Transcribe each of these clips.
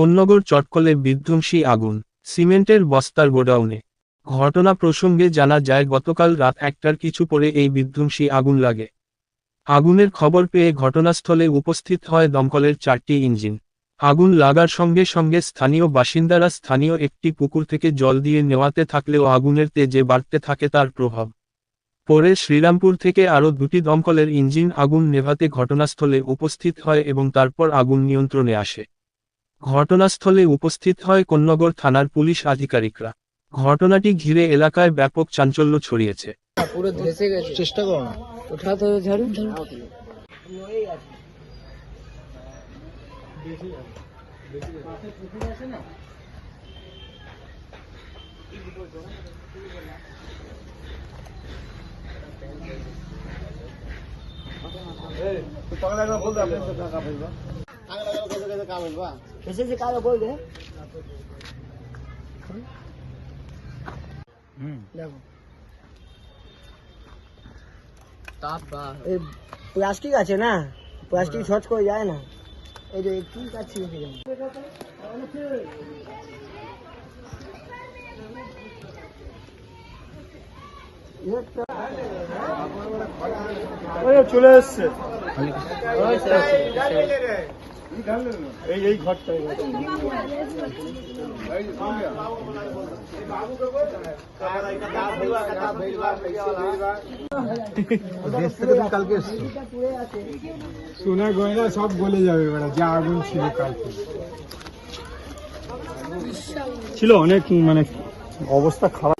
কোন্নগর চটকলে বিধ্বংসী আগুন, সিমেন্টের বস্তার গোডাউনে। ঘটনা প্রসঙ্গে জানা যায়, গতকাল রাত একটার কিছু পরে এই বিধ্বংসী আগুন লাগে। আগুনের খবর পেয়ে ঘটনাস্থলে উপস্থিত হয় দমকলের চারটি ইঞ্জিন। আগুন লাগার সঙ্গে সঙ্গে স্থানীয় বাসিন্দারা স্থানীয় একটি পুকুর থেকে জল দিয়ে নেওয়াতে থাকলেও আগুনের তেজে বাড়তে থাকে তার প্রভাব। পরে শ্রীরামপুর থেকে আরও দুটি দমকলের ইঞ্জিন আগুন নেভাতে ঘটনাস্থলে উপস্থিত হয় এবং তারপর আগুন নিয়ন্ত্রণে আসে। ঘটনাস্থলে উপস্থিত হয় কোন্নগর থানার পুলিশ আধিকারিকরা ঘটনাটি ঘিরে এলাকায় ব্যাপক চাঞ্চল্য ছড়িয়েছে পুরো ধসে গেছে চেষ্টা করো না ওঠাতে হবে ঝাড়ু এসেছে কারও বলবে দেখো বা এই প্লাস্টিক আছে না প্লাস্টিক সচ করে যায় না এই যে কি কাছে চলে এসছে এই এই ঘরটা কালকে সোনা গয়না সব গলে যাবে এবার যা আগুন ছিল কালকে। ছিল অনেক মানে অবস্থা খারাপ।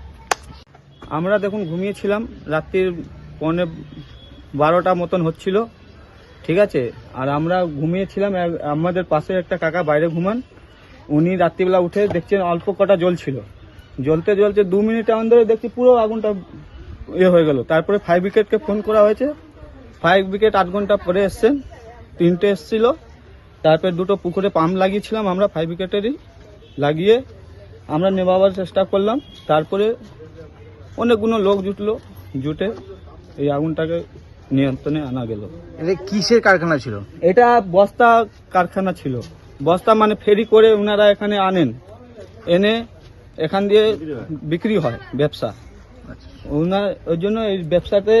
আমরা দেখুন ঘুমিয়েছিলাম, রাত্রির পৌনে বারোটা মতন হচ্ছিল, ঠিক আছে? আর আমরা ঘুমিয়েছিলাম আমাদের পাশে একটা কাকা বাইরে ঘুমান, উনি রাত্রিবেলা উঠে দেখছেন অল্প কটা জল ছিল। জ্বলতে জ্বলতে দু মিনিটের অন্দরে দেখছি পুরো আগুনটা ইয়ে হয়ে গেল। তারপরে ফায়ার ব্রিগেডকে ফোন করা হয়েছে। ফায়ার ব্রিগেড আট ঘণ্টা পরে এসছেন, তিনটে এসছিল। তারপরে দুটো পুকুরে পাম্প লাগিয়েছিলাম আমরা ফায়ার ব্রিগেডেরই লাগিয়ে আমরা নেভাবার চেষ্টা করলাম। তারপরে অনেকগুলো লোক জুটলো জুটে এই আগুনটাকে নিয়ন্ত্রণে আনা গেল। এটা কিসের কারখানা ছিল? এটা বস্তা কারখানা ছিল। বস্তা মানে ফেরি করে ওনারা এখানে আনেন। এনে এখান দিয়ে বিক্রি হয় ব্যবসা। ওনার ওই জন্য এই ব্যবসাতে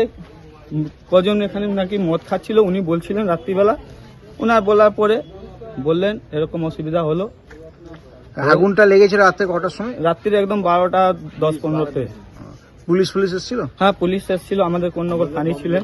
কজন এখানে নাকি মদ খাচ্ছিল উনি বলছিলেন রাত্রিবেলা। ওনার বলার পরে বললেন এরকম অসুবিধা হলো। আগুনটা লেগেছিল রাত্রে কটার সময়? রাত্রির একদম বারোটা দশ পনেরোতে। পুলিশ পুলিশ এসেছিল? হ্যাঁ পুলিশ এসেছিল আমাদের কোন্নগর থানি ছিলেন।